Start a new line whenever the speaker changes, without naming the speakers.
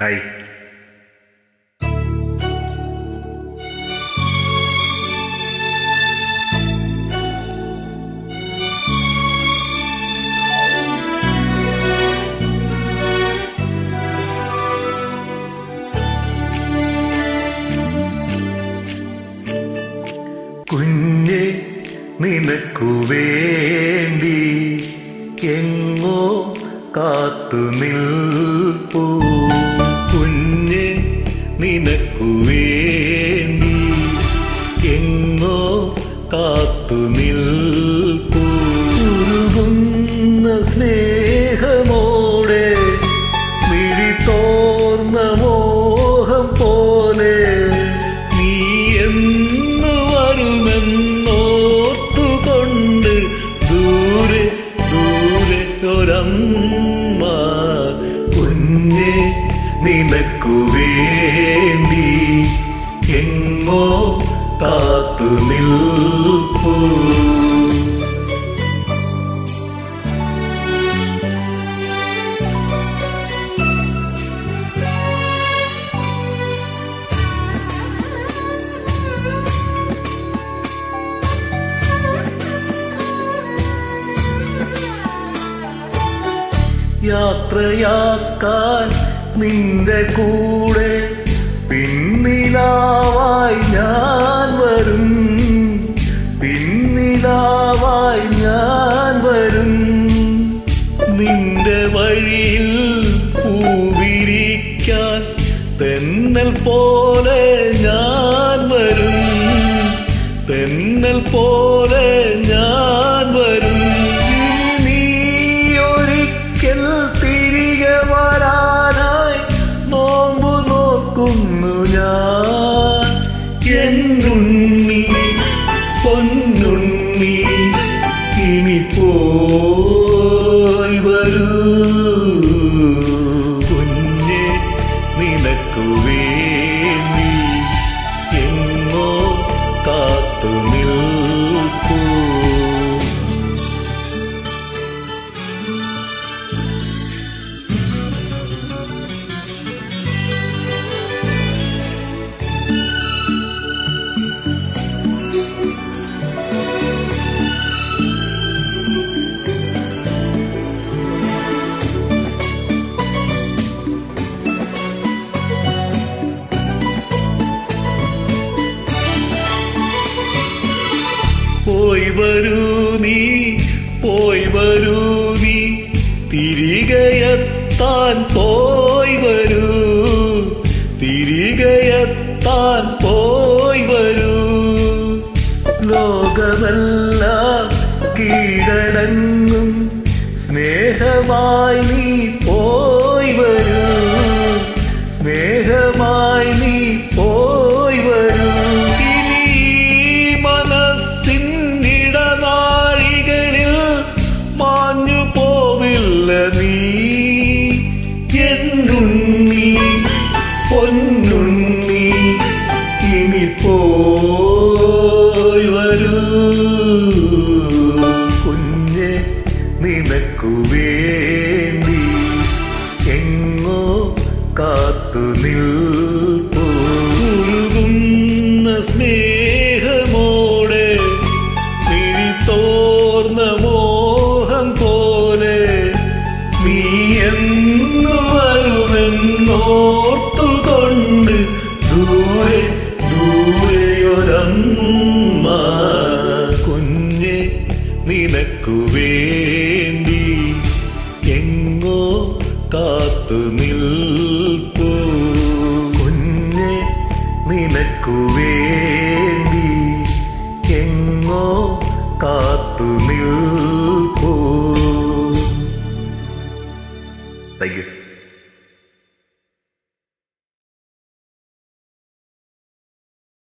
Hi കുഞ്ഞെ നിനക്കു വേണ്ടി എങ്ങോ കാത്തു നിൽപ്പൂ കുഞ്ഞെ നിനക്കു നിനക്കു വേണ്ടി എങ്ങോ കാത്തു നിൽപ്പൂ. യാത്രയാക്കാൻ നിന്റെ കൂടെ പിന്നിലാവായി ഞാൻ വരും. പിന്നിലാവായി ഞാൻ വരും. നിന്റെ വഴിയിൽ പൂവിരിക്കാൻ തെന്നൽ പോലെ ഞാൻ വരും. തെന്നൽ പോലെ ഞാൻ ഇനി പോയി വരൂ പോയി വരൂ നീ പോയി വരൂ നീ. തിരികെയെത്താൻ പോയി വരൂ. തിരികെയെത്താൻ പോയി വരൂ. ലോകമെല്ലാം കീഴടങ്ങും. സ്നേഹമായി നീ എന്നുണ്ണി പൊന്നുണ്ണി ഇനി പോയി കുഞ്ഞെ നിനക്കു നിനക്കു വേണ്ടി എങ്ങോ കാത്തു നിൽപ്പൂ. കുഞ്ഞെ നിനക്കു വേണ്ടി എങ്ങോ കാത്തു നിൽപ്പൂ. Thank you